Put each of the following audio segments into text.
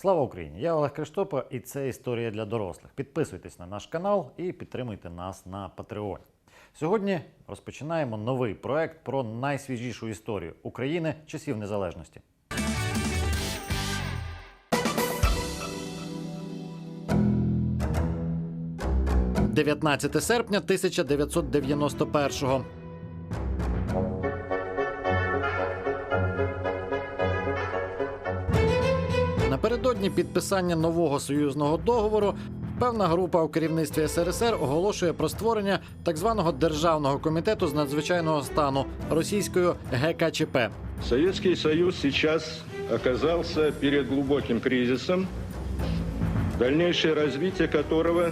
Слава Україні! Я Олег Криштопа, і це історія для дорослих. Підписуйтесь на наш канал і підтримуйте нас на Патреоні. Сьогодні розпочинаємо новий проект про найсвіжішу історію України часів незалежності. – 19 серпня 1991-го. Напередодні підписання нового союзного договору певна група у керівництві СРСР оголошує про створення так званого державного комітету з надзвичайного стану російською ГКЧП. Советский Союз сейчас оказался перед глубоким кризисом, дальнейшее развитие которого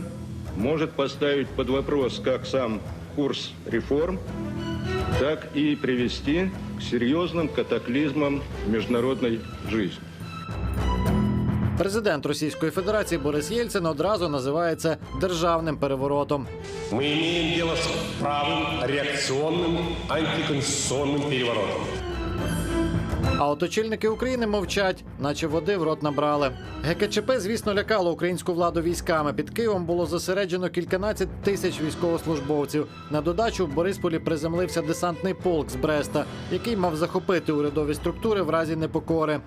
может поставить под вопрос как сам курс реформ, так и привести к серьезным катаклизмам в международной жизни. Президент Російської Федерації Борис Єльцин одразу називає це державним переворотом. Мы имеем дело с правым, реакционным, антиконституционным переворотом. А от очільники України мовчать, наче води в рот набрали. ГКЧП, звісно, лякало українську владу військами. Під Києвом було зосереджено кільканадцять тисяч військовослужбовців. На додачу в Борисполі приземлився десантний полк з Бреста, який мав захопити урядові структури в разі непокори.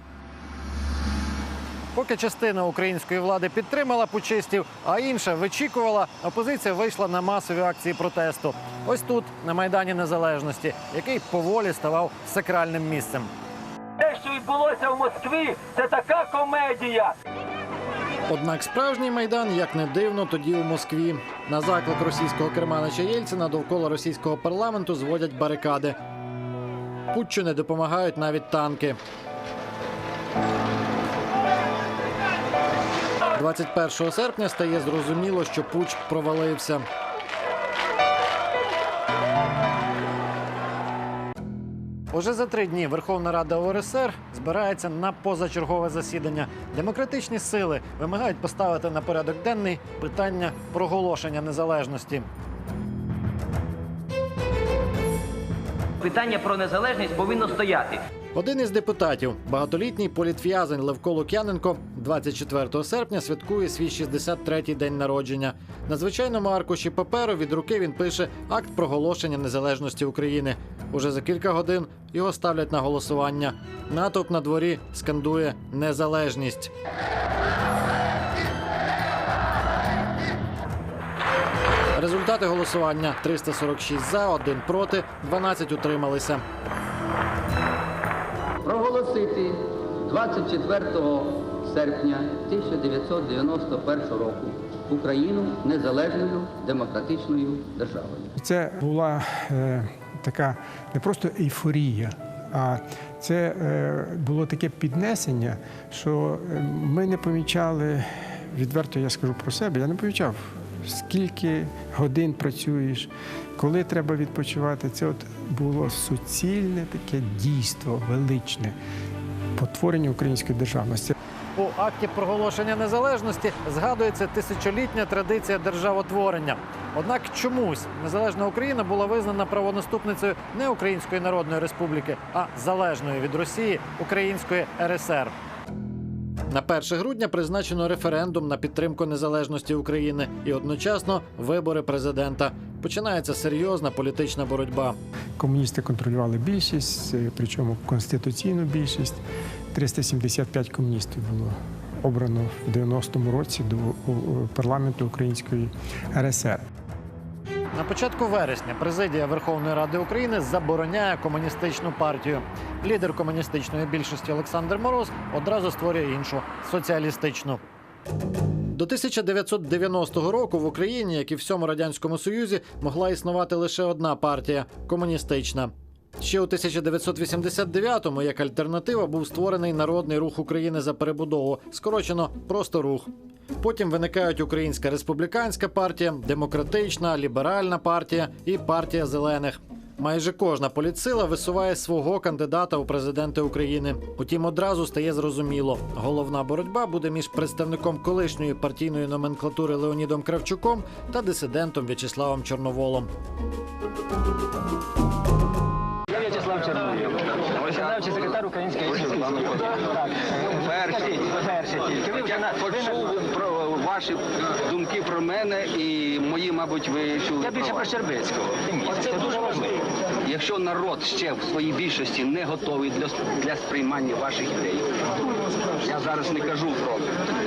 Поки частина української влади підтримала пучистів, а інша вичікувала, опозиція вийшла на масові акції протесту. Ось тут, на Майдані Незалежності, який поволі ставав сакральним місцем. Те, що відбулося в Москві, це така комедія. Однак справжній майдан, як не дивно, тоді у Москві. На заклик російського керманича Єльцина довкола російського парламенту зводять барикади. Путчу не допомагають навіть танки. 21 серпня стає зрозуміло, що путч провалився. Уже за три дні Верховна Рада ОРСР збирається на позачергове засідання. Демократичні сили вимагають поставити на порядок денний питання проголошення незалежності. Питання про незалежність повинно стояти. Один із депутатів, багатолітній політв'язень Левко Лук'яненко, 24 серпня святкує свій 63-й день народження. На звичайному аркуші паперу від руки він пише акт проголошення незалежності України. Уже за кілька годин його ставлять на голосування. Натовп на дворі скандує незалежність. Результати голосування: 346 за, 1 проти, 12 утрималися. проголосити 24 серпня 1991 року Україну незалежною демократичною державою. Це була е, така не просто ейфорія, а це е, було таке піднесення, що е, ми не помічали, відверто я скажу про себе, я не помічав, скільки годин працюєш, коли треба відпочивати. Це от було суцільне таке дійство величне, потворення української державності. У акті проголошення незалежності згадується тисячолітня традиція державотворення. Однак чомусь незалежна Україна була визнана правонаступницею не Української Народної Республіки, а залежною від Росії Української РСР. На 1 грудня призначено референдум на підтримку незалежності України і одночасно вибори президента. Починається серйозна політична боротьба. Комуністи контролювали більшість, е, причому конституційну більшість. 375 комуністів було обрано в 90-му році до парламенту Української РСР. На початку вересня президія Верховної Ради України забороняє комуністичну партію. Лідер комуністичної більшості Олександр Мороз одразу створює іншу соціалістичну. До 1990 року в Україні, як і всьому радянському союзі, могла існувати лише одна партія комуністична. Ще у 1989-му як альтернатива був створений народний рух України за перебудову, скорочено просто рух. Потім виникають Українська республіканська партія, демократична, ліберальна партія і партія зелених. Майже кожна політсила висуває свого кандидата у президенти України. Утім, одразу стає зрозуміло, головна боротьба буде між представником колишньої партійної номенклатури Леонідом Кравчуком та дисидентом В'ячеславом Чорноволом. Я В'ячеслав Чорновіл, виконавчий секретар Української етнічної Перший. Я почув про ваші думки про мене і мої, мабуть, ви чули. Я більше про Щербицького. Це дуже важливо. Якщо народ ще в своїй більшості не готовий для, для сприймання ваших ідей, я зараз не кажу про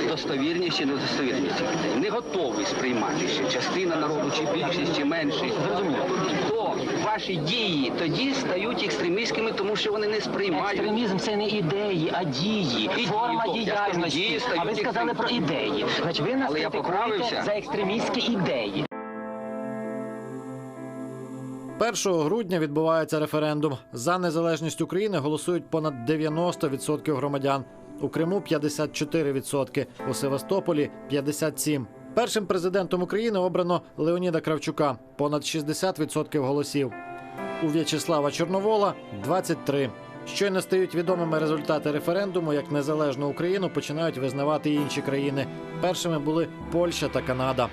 достовірність чи недостовірність ідей, не готовий сприймати ще частина народу, чи більшість, чи меншість, зрозуміло, ваші дії тоді стають екстремістськими, тому що вони не сприймають. Екстремізм це не ідеї, а дії, І форма дії, я скажу, дії діяльності. А ви сказали про ідеї. Значить, ви нас Але я критикуєте за екстремістські ідеї. 1 грудня відбувається референдум. За незалежність України голосують понад 90% громадян. У Криму 54%, у Севастополі 57%. Першим президентом України обрано Леоніда Кравчука понад 60% голосів. У В'ячеслава Чорновола 23%. Щойно стають відомими результати референдуму, як незалежну Україну починають визнавати і інші країни. Першими були Польща та Канада.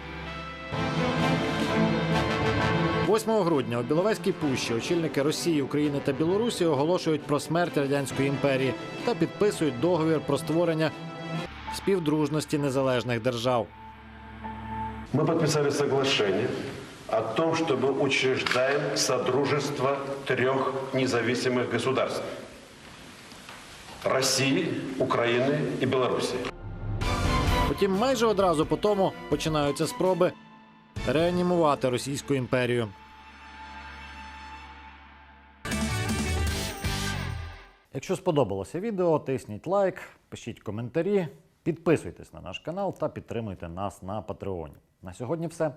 8 грудня у Біловезькій пущі очільники Росії, України та Білорусі оголошують про смерть радянської імперії та підписують договір про створення співдружності незалежних держав Мы подписали соглашение о том, что мы учреждаем Содружество трех независимых государств. России, Украины и Белоруссии. Потім майже одразу по тому починаються спроби реанімувати Російську імперію. Якщо сподобалося відео, тисніть лайк, пишіть коментарі, підписуйтесь на наш канал та підтримуйте нас на Патреоні. На сьогодні все.